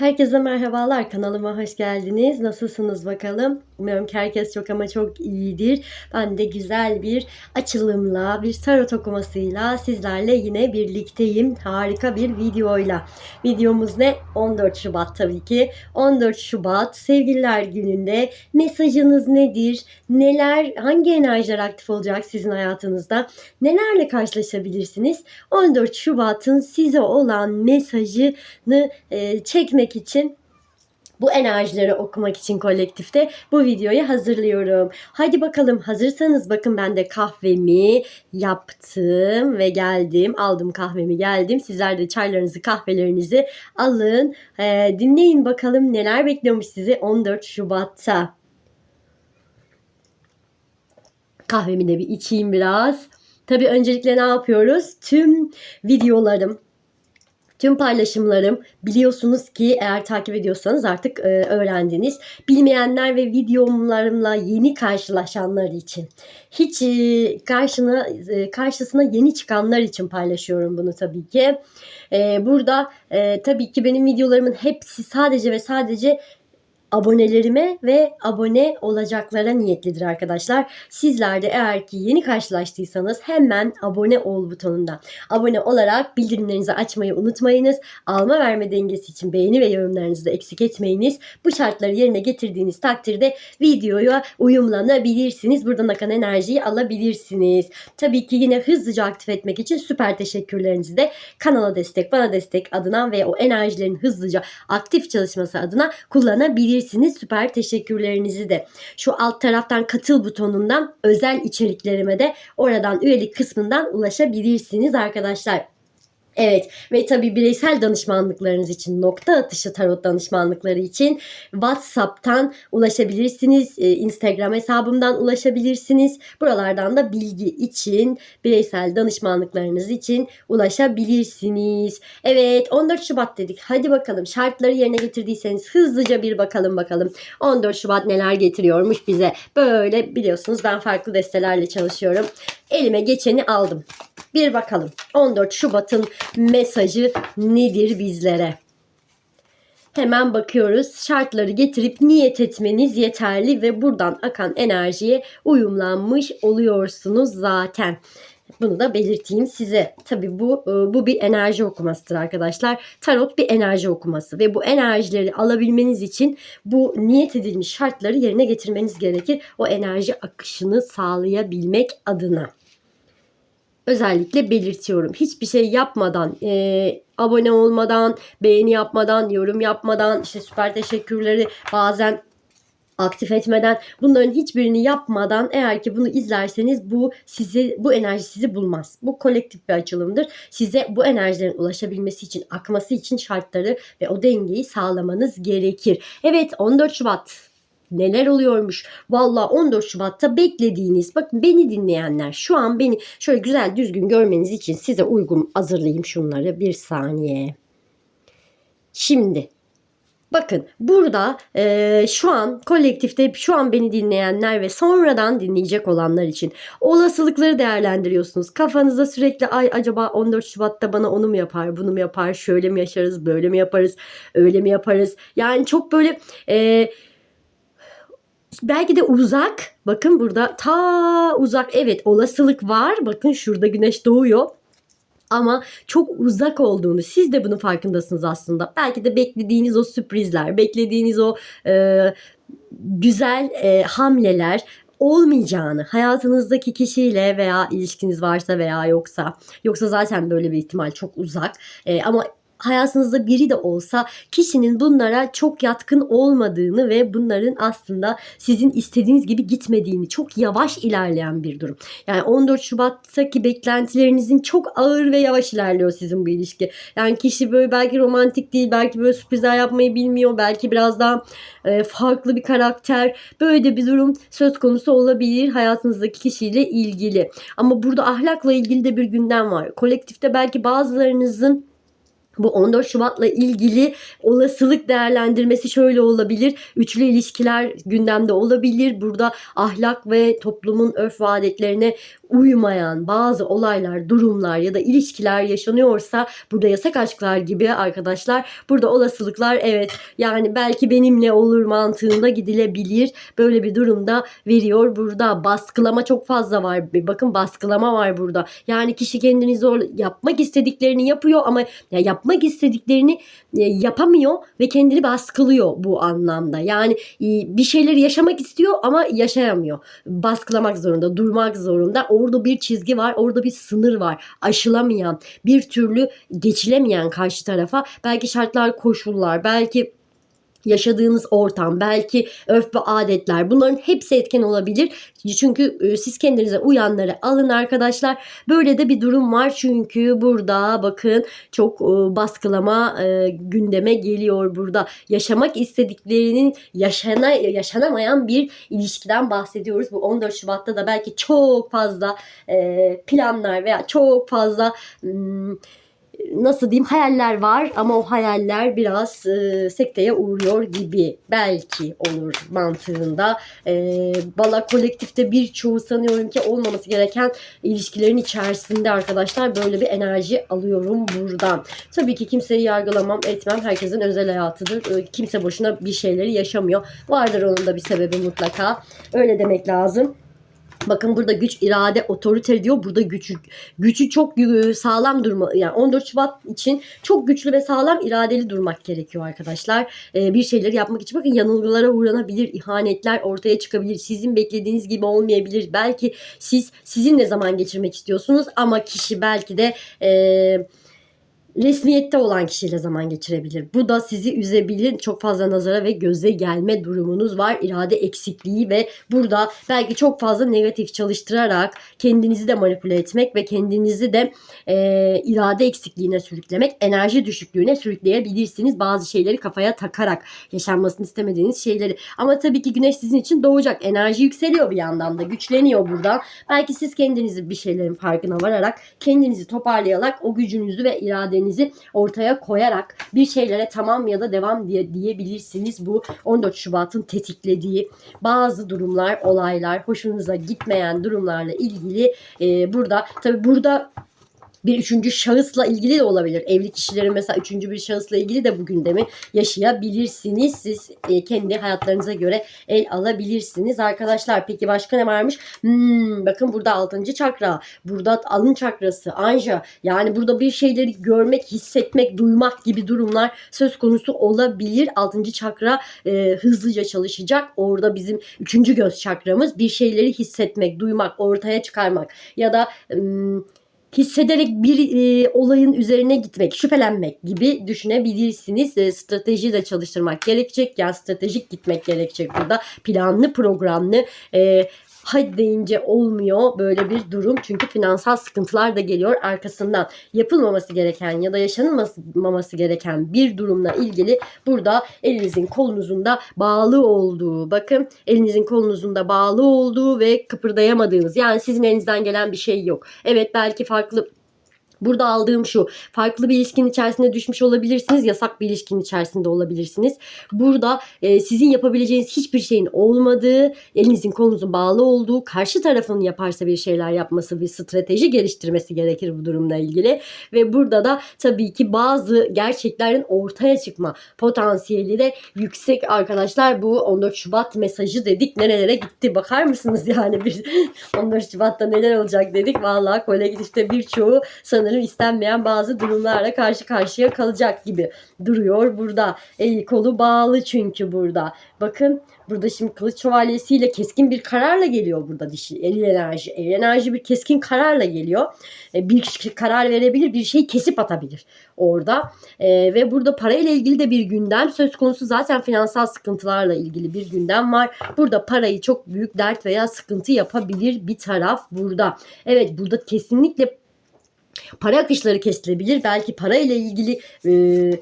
Herkese merhabalar. Kanalıma hoş geldiniz. Nasılsınız bakalım? Umarım ki herkes çok ama çok iyidir. Ben de güzel bir açılımla, bir tarot okumasıyla sizlerle yine birlikteyim. Harika bir videoyla. Videomuz ne? 14 Şubat tabii ki. 14 Şubat Sevgililer Günü'nde mesajınız nedir? Neler, hangi enerjiler aktif olacak sizin hayatınızda? Nelerle karşılaşabilirsiniz? 14 Şubat'ın size olan mesajını e, çekmek için bu enerjileri okumak için kolektifte bu videoyu hazırlıyorum. Hadi bakalım hazırsanız bakın ben de kahvemi yaptım ve geldim. Aldım kahvemi geldim. Sizler de çaylarınızı kahvelerinizi alın. Ee, dinleyin bakalım neler bekliyormuş sizi 14 Şubat'ta. Kahvemi de bir içeyim biraz. Tabii öncelikle ne yapıyoruz? Tüm videolarım, Tüm paylaşımlarım biliyorsunuz ki eğer takip ediyorsanız artık e, öğrendiniz. Bilmeyenler ve videolarımla yeni karşılaşanlar için hiç e, karşına e, karşısına yeni çıkanlar için paylaşıyorum bunu tabii ki. E, burada e, tabii ki benim videolarımın hepsi sadece ve sadece abonelerime ve abone olacaklara niyetlidir arkadaşlar. Sizler de eğer ki yeni karşılaştıysanız hemen abone ol butonundan abone olarak bildirimlerinizi açmayı unutmayınız. Alma verme dengesi için beğeni ve yorumlarınızı da eksik etmeyiniz. Bu şartları yerine getirdiğiniz takdirde videoya uyumlanabilirsiniz. Buradan akan enerjiyi alabilirsiniz. Tabii ki yine hızlıca aktif etmek için süper teşekkürlerinizi de kanala destek, bana destek adına ve o enerjilerin hızlıca aktif çalışması adına kullanabilirsiniz Süper teşekkürlerinizi de şu alt taraftan katıl butonundan özel içeriklerime de oradan üyelik kısmından ulaşabilirsiniz arkadaşlar. Evet ve tabi bireysel danışmanlıklarınız için nokta atışı tarot danışmanlıkları için WhatsApp'tan ulaşabilirsiniz. Ee, Instagram hesabımdan ulaşabilirsiniz. Buralardan da bilgi için bireysel danışmanlıklarınız için ulaşabilirsiniz. Evet 14 Şubat dedik. Hadi bakalım şartları yerine getirdiyseniz hızlıca bir bakalım bakalım. 14 Şubat neler getiriyormuş bize. Böyle biliyorsunuz ben farklı destelerle çalışıyorum. Elime geçeni aldım. Bir bakalım 14 Şubat'ın mesajı nedir bizlere? Hemen bakıyoruz. Şartları getirip niyet etmeniz yeterli ve buradan akan enerjiye uyumlanmış oluyorsunuz zaten. Bunu da belirteyim size. Tabii bu e, bu bir enerji okumasıdır arkadaşlar. Tarot bir enerji okuması ve bu enerjileri alabilmeniz için bu niyet edilmiş şartları yerine getirmeniz gerekir. O enerji akışını sağlayabilmek adına özellikle belirtiyorum. Hiçbir şey yapmadan, e, abone olmadan, beğeni yapmadan, yorum yapmadan, işte süper teşekkürleri bazen aktif etmeden bunların hiçbirini yapmadan eğer ki bunu izlerseniz bu sizi bu enerji sizi bulmaz. Bu kolektif bir açılımdır. Size bu enerjilerin ulaşabilmesi için, akması için şartları ve o dengeyi sağlamanız gerekir. Evet 14 Şubat neler oluyormuş. Valla 14 Şubat'ta beklediğiniz bakın beni dinleyenler şu an beni şöyle güzel düzgün görmeniz için size uygun hazırlayayım şunları bir saniye. Şimdi Bakın burada e, şu an kolektifte şu an beni dinleyenler ve sonradan dinleyecek olanlar için olasılıkları değerlendiriyorsunuz. Kafanızda sürekli ay acaba 14 Şubat'ta bana onu mu yapar, bunu mu yapar, şöyle mi yaşarız, böyle mi yaparız, öyle mi yaparız? Yani çok böyle e, belki de uzak. Bakın burada ta uzak. Evet olasılık var. Bakın şurada güneş doğuyor ama çok uzak olduğunu siz de bunun farkındasınız aslında. Belki de beklediğiniz o sürprizler, beklediğiniz o e, güzel e, hamleler olmayacağını hayatınızdaki kişiyle veya ilişkiniz varsa veya yoksa yoksa zaten böyle bir ihtimal çok uzak e, ama hayatınızda biri de olsa kişinin bunlara çok yatkın olmadığını ve bunların aslında sizin istediğiniz gibi gitmediğini çok yavaş ilerleyen bir durum. Yani 14 Şubat'taki beklentilerinizin çok ağır ve yavaş ilerliyor sizin bu ilişki. Yani kişi böyle belki romantik değil, belki böyle sürprizler yapmayı bilmiyor, belki biraz daha e, farklı bir karakter. Böyle de bir durum söz konusu olabilir hayatınızdaki kişiyle ilgili. Ama burada ahlakla ilgili de bir gündem var. Kolektifte belki bazılarınızın Bu 14 Şubat'la ilgili olasılık değerlendirmesi şöyle olabilir. Üçlü ilişkiler gündemde olabilir. Burada ahlak ve toplumun örf ve adetlerine uymayan bazı olaylar, durumlar ya da ilişkiler yaşanıyorsa burada yasak aşklar gibi arkadaşlar burada olasılıklar evet yani belki benimle olur mantığında gidilebilir. Böyle bir durumda veriyor burada. Baskılama çok fazla var. Bakın baskılama var burada. Yani kişi kendini zor yapmak istediklerini yapıyor ama ya yapmak istediklerini e, yapamıyor ve kendini baskılıyor bu anlamda. Yani e, bir şeyleri yaşamak istiyor ama yaşayamıyor. Baskılamak zorunda, durmak zorunda. Orada bir çizgi var, orada bir sınır var. Aşılamayan, bir türlü geçilemeyen karşı tarafa belki şartlar, koşullar, belki yaşadığınız ortam, belki örf ve adetler bunların hepsi etken olabilir. Çünkü e, siz kendinize uyanları alın arkadaşlar. Böyle de bir durum var çünkü burada bakın çok e, baskılama e, gündeme geliyor burada. Yaşamak istediklerinin yaşana yaşanamayan bir ilişkiden bahsediyoruz. Bu 14 Şubat'ta da belki çok fazla planlar veya çok fazla hmm, nasıl diyeyim hayaller var ama o hayaller biraz e, sekteye uğruyor gibi belki olur mantığında. E, Valla kolektifte birçoğu sanıyorum ki olmaması gereken ilişkilerin içerisinde arkadaşlar böyle bir enerji alıyorum buradan. Tabii ki kimseyi yargılamam etmem herkesin özel hayatıdır. E, kimse boşuna bir şeyleri yaşamıyor. Vardır onun da bir sebebi mutlaka. Öyle demek lazım. Bakın burada güç, irade, otorite diyor. Burada gücü, gücü çok e, sağlam durma. Yani 14 Şubat için çok güçlü ve sağlam iradeli durmak gerekiyor arkadaşlar. Ee, bir şeyleri yapmak için bakın yanılgılara uğranabilir, ihanetler ortaya çıkabilir. Sizin beklediğiniz gibi olmayabilir. Belki siz sizinle zaman geçirmek istiyorsunuz ama kişi belki de eee resmiyette olan kişiyle zaman geçirebilir. Bu da sizi üzebilir. Çok fazla nazara ve göze gelme durumunuz var. İrade eksikliği ve burada belki çok fazla negatif çalıştırarak kendinizi de manipüle etmek ve kendinizi de e, irade eksikliğine sürüklemek, enerji düşüklüğüne sürükleyebilirsiniz. Bazı şeyleri kafaya takarak yaşanmasını istemediğiniz şeyleri. Ama tabii ki güneş sizin için doğacak. Enerji yükseliyor bir yandan da. Güçleniyor buradan. Belki siz kendinizi bir şeylerin farkına vararak kendinizi toparlayarak o gücünüzü ve iradenizi kendinizi ortaya koyarak bir şeylere tamam ya da devam diye diyebilirsiniz. Bu 14 Şubat'ın tetiklediği bazı durumlar, olaylar, hoşunuza gitmeyen durumlarla ilgili e, burada tabi burada bir üçüncü şahısla ilgili de olabilir. Evli kişilerin mesela üçüncü bir şahısla ilgili de bu gündemi yaşayabilirsiniz. Siz e, kendi hayatlarınıza göre el alabilirsiniz arkadaşlar. Peki başka ne varmış? Hmm, bakın burada altıncı çakra. Burada alın çakrası, anja. Yani burada bir şeyleri görmek, hissetmek, duymak gibi durumlar söz konusu olabilir. Altıncı çakra e, hızlıca çalışacak. Orada bizim üçüncü göz çakramız bir şeyleri hissetmek, duymak, ortaya çıkarmak ya da hmm, hissederek bir e, olayın üzerine gitmek, şüphelenmek gibi düşünebilirsiniz. E, strateji de çalıştırmak gerekecek. Yani stratejik gitmek gerekecek burada. Planlı, programlı, e, hadi deyince olmuyor böyle bir durum. Çünkü finansal sıkıntılar da geliyor arkasından. Yapılmaması gereken ya da yaşanılmaması gereken bir durumla ilgili burada elinizin kolunuzun da bağlı olduğu bakın elinizin kolunuzun da bağlı olduğu ve kıpırdayamadığınız yani sizin elinizden gelen bir şey yok. Evet belki farklı Burada aldığım şu. Farklı bir ilişkinin içerisinde düşmüş olabilirsiniz. Yasak bir ilişkinin içerisinde olabilirsiniz. Burada e, sizin yapabileceğiniz hiçbir şeyin olmadığı, elinizin kolunuzun bağlı olduğu, karşı tarafın yaparsa bir şeyler yapması, bir strateji geliştirmesi gerekir bu durumla ilgili. Ve burada da tabii ki bazı gerçeklerin ortaya çıkma potansiyeli de yüksek arkadaşlar. Bu 14 Şubat mesajı dedik. Nerelere gitti bakar mısınız yani? Bir 14 Şubat'ta neler olacak dedik. Vallahi kolektifte birçoğu sanırım sanırım istenmeyen bazı durumlarla karşı karşıya kalacak gibi duruyor burada. Eli kolu bağlı çünkü burada. Bakın burada şimdi kılıç şövalyesiyle keskin bir kararla geliyor burada dişi eril enerji. Eril enerji bir keskin kararla geliyor. E, bir karar verebilir, bir şeyi kesip atabilir orada. E, ve burada parayla ilgili de bir gündem söz konusu. Zaten finansal sıkıntılarla ilgili bir gündem var. Burada parayı çok büyük dert veya sıkıntı yapabilir bir taraf burada. Evet burada kesinlikle para akışları kesilebilir. Belki para ile ilgili e,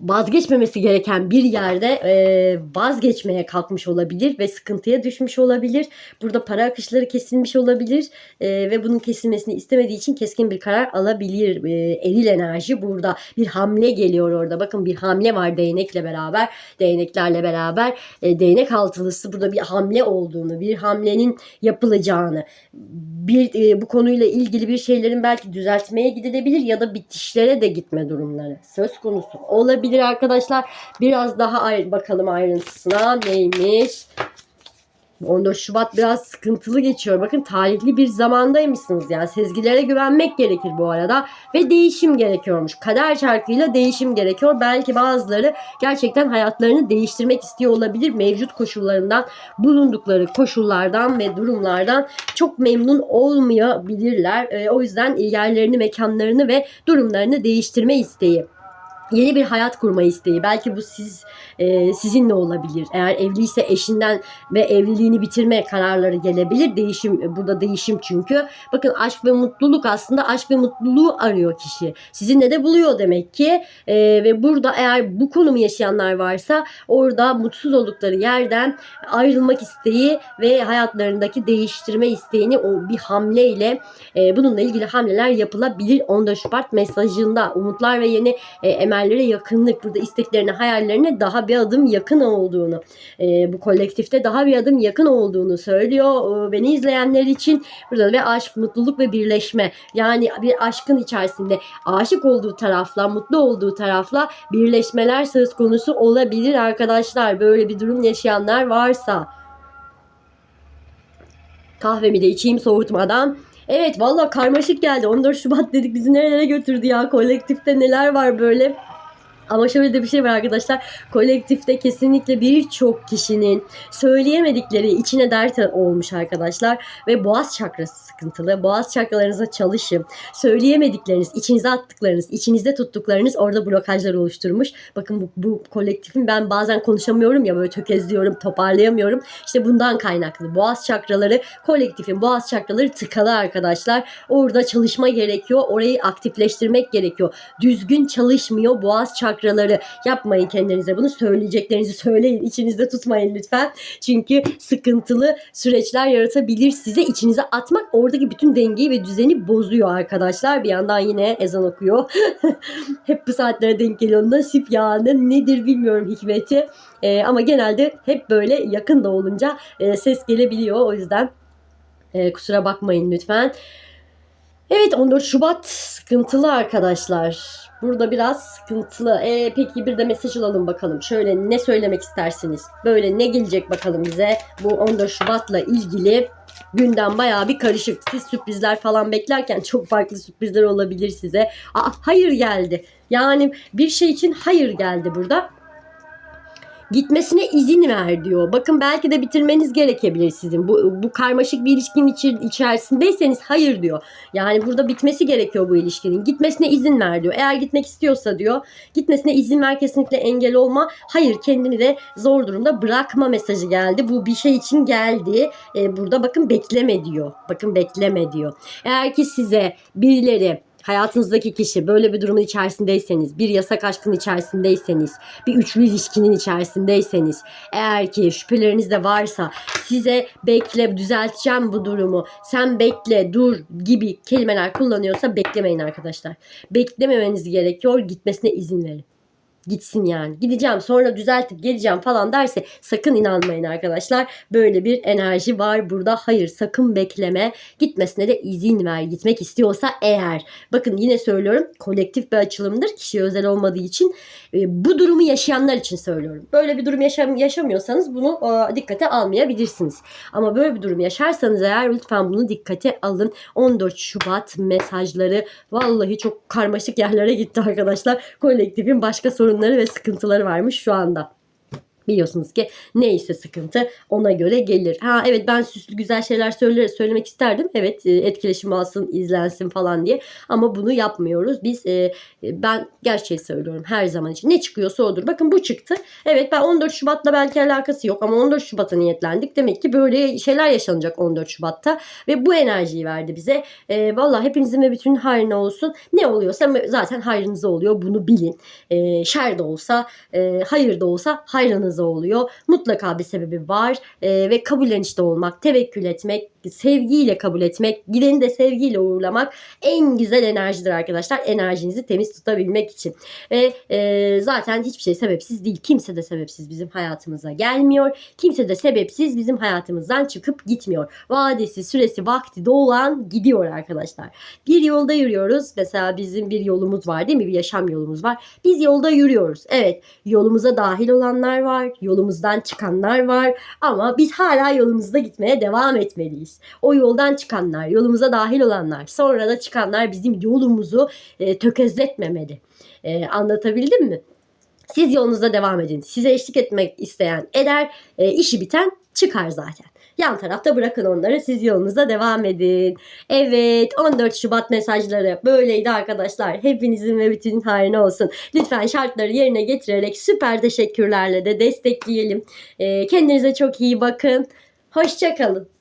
vazgeçmemesi gereken bir yerde e, vazgeçmeye kalkmış olabilir ve sıkıntıya düşmüş olabilir. Burada para akışları kesilmiş olabilir e, ve bunun kesilmesini istemediği için keskin bir karar alabilir. E, eril enerji burada bir hamle geliyor orada. Bakın bir hamle var değnekle beraber, değneklerle beraber. E, değnek altılısı burada bir hamle olduğunu, bir hamlenin yapılacağını, bir e, bu konuyla ilgili bir şeylerin belki düzeltmeye gidilebilir ya da bitişlere de gitme durumları söz konusu olabilir arkadaşlar. Biraz daha ay- bakalım ayrıntısına neymiş. 14 Şubat biraz sıkıntılı geçiyor. Bakın tarihli bir zamandaymışsınız yani. Sezgilere güvenmek gerekir bu arada. Ve değişim gerekiyormuş. Kader çarkıyla değişim gerekiyor. Belki bazıları gerçekten hayatlarını değiştirmek istiyor olabilir. Mevcut koşullarından, bulundukları koşullardan ve durumlardan çok memnun olmayabilirler. Ee, o yüzden yerlerini, mekanlarını ve durumlarını değiştirme isteği yeni bir hayat kurma isteği. Belki bu siz e, sizinle olabilir. Eğer evliyse eşinden ve evliliğini bitirme kararları gelebilir. Değişim burada değişim çünkü. Bakın aşk ve mutluluk aslında aşk ve mutluluğu arıyor kişi. Sizinle de buluyor demek ki. E, ve burada eğer bu konumu yaşayanlar varsa orada mutsuz oldukları yerden ayrılmak isteği ve hayatlarındaki değiştirme isteğini o bir hamleyle e, bununla ilgili hamleler yapılabilir. 14 Şubat mesajında umutlar ve yeni e, emellere yakınlık burada isteklerine hayallerine daha bir adım yakın olduğunu e, bu kolektifte daha bir adım yakın olduğunu söylüyor. E, beni izleyenler için burada ve aşk, mutluluk ve birleşme yani bir aşkın içerisinde aşık olduğu tarafla, mutlu olduğu tarafla birleşmeler söz konusu olabilir arkadaşlar. Böyle bir durum yaşayanlar varsa kahvemi de içeyim soğutmadan. Evet valla karmaşık geldi. 14 Şubat dedik bizi nerelere götürdü ya. Kolektifte neler var böyle. Ama şöyle de bir şey var arkadaşlar. Kolektifte kesinlikle birçok kişinin söyleyemedikleri içine dert olmuş arkadaşlar. Ve boğaz çakrası sıkıntılı. Boğaz çakralarınıza çalışın. Söyleyemedikleriniz, içinize attıklarınız, içinizde tuttuklarınız orada blokajlar oluşturmuş. Bakın bu, bu kolektifin ben bazen konuşamıyorum ya böyle tökezliyorum, toparlayamıyorum. İşte bundan kaynaklı. Boğaz çakraları, kolektifin boğaz çakraları tıkalı arkadaşlar. Orada çalışma gerekiyor. Orayı aktifleştirmek gerekiyor. Düzgün çalışmıyor boğaz çakraları çakraları yapmayın kendinize bunu. Söyleyeceklerinizi söyleyin. İçinizde tutmayın lütfen. Çünkü sıkıntılı süreçler yaratabilir size. İçinize atmak oradaki bütün dengeyi ve düzeni bozuyor arkadaşlar. Bir yandan yine ezan okuyor. Hep bu saatlere denk geliyor. Nasip yani nedir bilmiyorum hikmeti. Ee, ama genelde hep böyle yakında olunca e, ses gelebiliyor. O yüzden e, kusura bakmayın lütfen. Evet 14 Şubat sıkıntılı arkadaşlar. Burada biraz sıkıntılı. E, peki bir de mesaj alalım bakalım. Şöyle ne söylemek istersiniz? Böyle ne gelecek bakalım bize? Bu 14 Şubat'la ilgili gündem bayağı bir karışık. Siz sürprizler falan beklerken çok farklı sürprizler olabilir size. Aa, hayır geldi. Yani bir şey için hayır geldi burada gitmesine izin ver diyor. Bakın belki de bitirmeniz gerekebilir sizin. Bu, bu karmaşık bir ilişkinin içi, içerisindeyseniz hayır diyor. Yani burada bitmesi gerekiyor bu ilişkinin. Gitmesine izin ver diyor. Eğer gitmek istiyorsa diyor gitmesine izin ver kesinlikle engel olma. Hayır kendini de zor durumda bırakma mesajı geldi. Bu bir şey için geldi. Ee, burada bakın bekleme diyor. Bakın bekleme diyor. Eğer ki size birileri hayatınızdaki kişi böyle bir durumun içerisindeyseniz, bir yasak aşkın içerisindeyseniz, bir üçlü ilişkinin içerisindeyseniz, eğer ki şüpheleriniz de varsa size bekle düzelteceğim bu durumu, sen bekle dur gibi kelimeler kullanıyorsa beklemeyin arkadaşlar. Beklememeniz gerekiyor gitmesine izin verin gitsin yani. Gideceğim sonra düzeltip geleceğim falan derse sakın inanmayın arkadaşlar. Böyle bir enerji var burada. Hayır sakın bekleme. Gitmesine de izin ver. Gitmek istiyorsa eğer. Bakın yine söylüyorum kolektif bir açılımdır. Kişiye özel olmadığı için e, bu durumu yaşayanlar için söylüyorum. Böyle bir durum yaşam yaşamıyorsanız bunu e, dikkate almayabilirsiniz. Ama böyle bir durum yaşarsanız eğer lütfen bunu dikkate alın. 14 Şubat mesajları vallahi çok karmaşık yerlere gitti arkadaşlar. Kolektifin başka sorun sorunları ve sıkıntıları varmış şu anda. Biliyorsunuz ki neyse sıkıntı ona göre gelir. Ha evet ben süslü güzel şeyler söyle, söylemek isterdim. Evet e, etkileşim alsın, izlensin falan diye. Ama bunu yapmıyoruz. Biz e, e, ben gerçeği söylüyorum her zaman için. Ne çıkıyorsa odur. Bakın bu çıktı. Evet ben 14 Şubat'la belki alakası yok ama 14 Şubat'a niyetlendik. Demek ki böyle şeyler yaşanacak 14 Şubat'ta ve bu enerjiyi verdi bize. E, Valla hepinizin ve bütün hayrına olsun. Ne oluyorsa zaten hayrınıza oluyor. Bunu bilin. E, şer de olsa, e, hayır da olsa hayrınıza oluyor. Mutlaka bir sebebi var e, ve kabullenişte olmak, tevekkül etmek, sevgiyle kabul etmek, gideni de sevgiyle uğurlamak en güzel enerjidir arkadaşlar. Enerjinizi temiz tutabilmek için. Ve e, zaten hiçbir şey sebepsiz değil. Kimse de sebepsiz bizim hayatımıza gelmiyor. Kimse de sebepsiz bizim hayatımızdan çıkıp gitmiyor. Vadesi, süresi, vakti doğan gidiyor arkadaşlar. Bir yolda yürüyoruz. Mesela bizim bir yolumuz var değil mi? Bir yaşam yolumuz var. Biz yolda yürüyoruz. Evet yolumuza dahil olanlar var. Yolumuzdan çıkanlar var. Ama biz hala yolumuzda gitmeye devam etmeliyiz. O yoldan çıkanlar, yolumuza dahil olanlar, sonra da çıkanlar bizim yolumuzu e, tökezletmemeli. E, anlatabildim mi? Siz yolunuza devam edin. Size eşlik etmek isteyen eder, e, işi biten çıkar zaten. Yan tarafta bırakın onları. Siz yolunuza devam edin. Evet 14 Şubat mesajları böyleydi arkadaşlar. Hepinizin ve bütün hayrına olsun. Lütfen şartları yerine getirerek süper teşekkürlerle de destekleyelim. E, kendinize çok iyi bakın. Hoşçakalın.